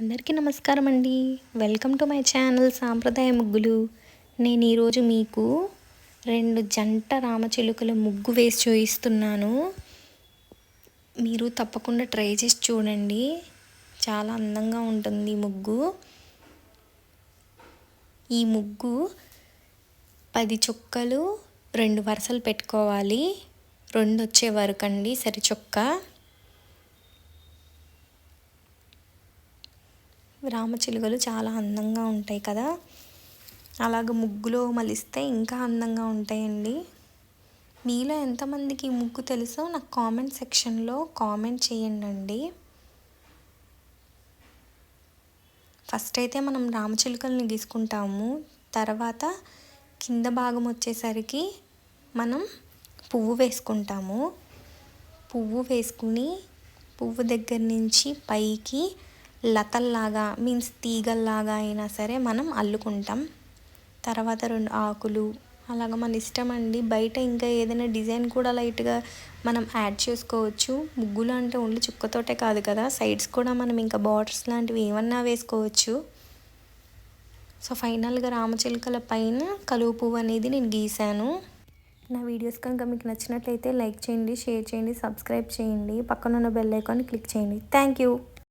అందరికీ నమస్కారం అండి వెల్కమ్ టు మై ఛానల్ సాంప్రదాయ ముగ్గులు. నేను ఈరోజు మీకు రెండు జంట రామచిలుకల ముగ్గు వేసి చూపిస్తున్నాను మీరు తప్పకుండా ట్రై చేసి చూడండి. చాలా అందంగా ఉంటుంది ఈ ముగ్గు. ఈ ముగ్గు పది చుక్కలు రెండు వరుసలు పెట్టుకోవాలి. రెండు వచ్చే వరకు అండి సరిచొక్క. రామచిలుకలు చాలా అందంగా ఉంటాయి కదా. అలాగ ముగ్గులో మలిస్తే ఇంకా అందంగా ఉంటాయండి. మీలో ఎంతమందికి ముగ్గు తెలుసో నాకు కామెంట్ సెక్షన్లో కామెంట్ చేయండి అండి ఫస్ట్ అయితే మనం రామచిలుకల్ని గీసుకుంటాము. తర్వాత కింద భాగం వచ్చేసరికి మనం పువ్వు వేసుకుంటాము. పువ్వు వేసుకుని పువ్వు దగ్గర నుంచి పైకి లతల్లాగా మీన్స్ తీగల్లాగా అయినా సరే మనం అల్లుకుంటాం. తర్వాత రెండు ఆకులు అలాగ మన ఇష్టం అండి. బయట ఇంకా ఏదైనా డిజైన్ కూడా లైట్గా మనం యాడ్ చేసుకోవచ్చు. ముగ్గులు అంటే ఓన్లీ చుక్కతోటే కాదు కదా. సైడ్స్ కూడా మనం ఇంకా బార్డర్స్ లాంటివి ఏమన్నా వేసుకోవచ్చు. సో ఫైనల్గా రామచిలుకల పైన కలువు పువ్వు అనేది నేను గీశాను. నా వీడియోస్ కనుక మీకు నచ్చినట్లయితే లైక్ చేయండి షేర్ చేయండి సబ్స్క్రైబ్ చేయండి. పక్కనున్న బెల్ ఐకాన్ క్లిక్ చేయండి. Thank you.